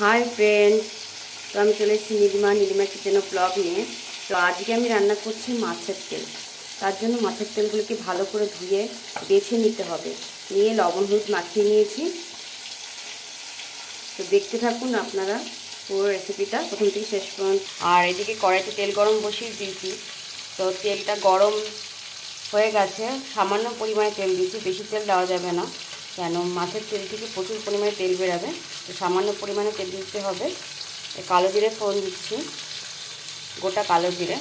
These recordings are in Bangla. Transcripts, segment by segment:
হাই ফ্রেন্ড তো আমি চলে এসেছি নীলিমা নীলিমা কিচেনো ব্লগ নিয়ে। তো আজকে আমি রান্না করছি মাছের তেল। তার জন্য মাছের তেলগুলোকে ভালো করে ধুয়ে বেছে নিতে হবে। নিয়ে লবণ হলুদ মাখিয়ে নিয়েছি। তো দেখতে থাকুন আপনারা পুরো রেসিপিটা প্রথম থেকে শেষ পর্যন্ত। আর এদিকে কড়াইতে তেল গরম বসিয়ে দিয়েছি। তো তেলটা গরম হয়ে গেছে। সামান্য পরিমাণে তেল দিয়েছি। বেশি তেল দেওয়া যাবে না। কেন? মাছের তেল থেকে প্রচুর পরিমাণে তেল বেরাবে। তো সামান্য পরিমাণে তেল দিতে হবে। কালো জিরে ফোড়ন দিচ্ছি। গোটা কালো জিরে।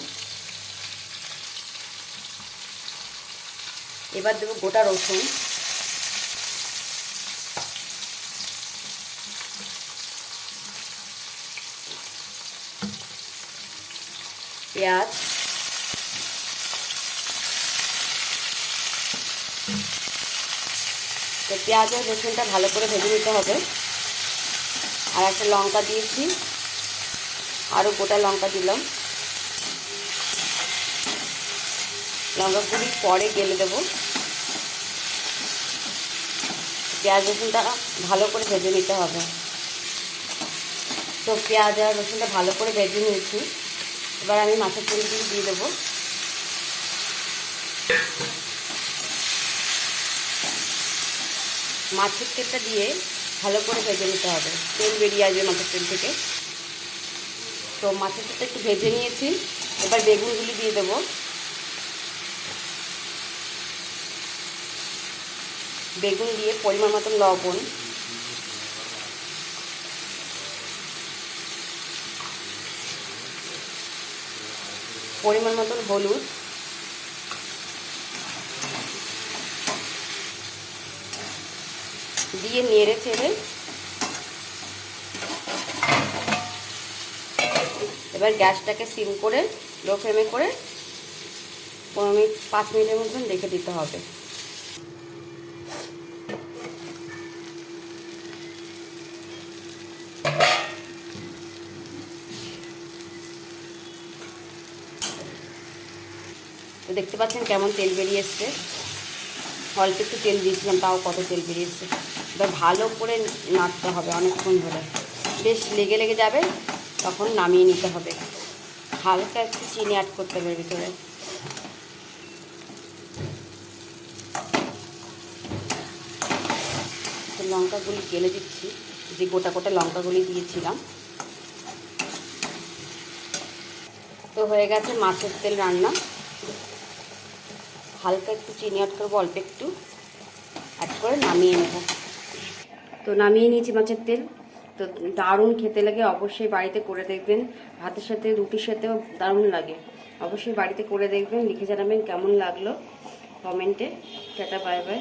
এবার দেবো গোটা রসুন। পেঁয়াজ। তো পেঁয়াজ আর রসুনটা ভালো করে ভেজে নিতে হবে। আর একটা লঙ্কা দিয়েছি। আরও গোটা লঙ্কা দিলাম। লঙ্কাগুলি পরে গেলে দেবো। পেঁয়াজ রসুনটা ভালো করে ভেজে নিতে হবে। তো পেঁয়াজ আর রসুনটা ভালো করে ভেজে নিয়েছি। এবার আমি মাছের তেলগুলি দিয়ে দেবো। মাছের তেলটা দিয়ে ভালো করে ভেজে নিতে হবে। তেল বেরিয়ে আসবে মাছের তেল থেকে। তো মাছের তেলটা একটু ভেজে নিয়েছি। এবার বেগুনগুলি দিয়ে দেবো। বেগুন দিয়ে পরিমাণ মতন লবণ। পরিমাণ মতন হলুদ। দিয়ে নেড়ে চেড়ে। এবার গ্যাসটাকে সিম করে, লো ফ্লেমে করে পনেরো মিনিট, পাঁচ মিনিটের মতন রেখে দিতে হবে। দেখতে পাচ্ছেন কেমন তেল বেরিয়ে এসছে। অল্প একটু তেল দিয়েছিলাম, তাও কত তেল বেরিয়ে এসছে। এবার ভালো করে নাড়তে হবে অনেকক্ষণ ধরে। বেশ লেগে লেগে যাবে, তখন নামিয়ে নিতে হবে। হালকা একটু চিনি অ্যাড করতে হবে ভিতরে। লঙ্কাগুলি গেলে দিচ্ছি। যে গোটা গোটা লঙ্কাগুলি দিয়েছিলাম। তো হয়ে গেছে মাছের তেল রান্না। হালকা একটু চিনি অ্যাড করব, অল্প একটু। অ্যাড করে নামিয়ে নেব। তো নামিয়ে নিয়েছি মাছের তেল। তো দারুণ খেতে লাগে, অবশ্যই বাড়িতে করে দেখবেন। ভাতের সাথে, রুটির সাথেও দারুণ লাগে। অবশ্যই বাড়িতে করে দেখবেন। লিখে জানাবেন কেমন লাগল কমেন্টে। Tata, bye bye.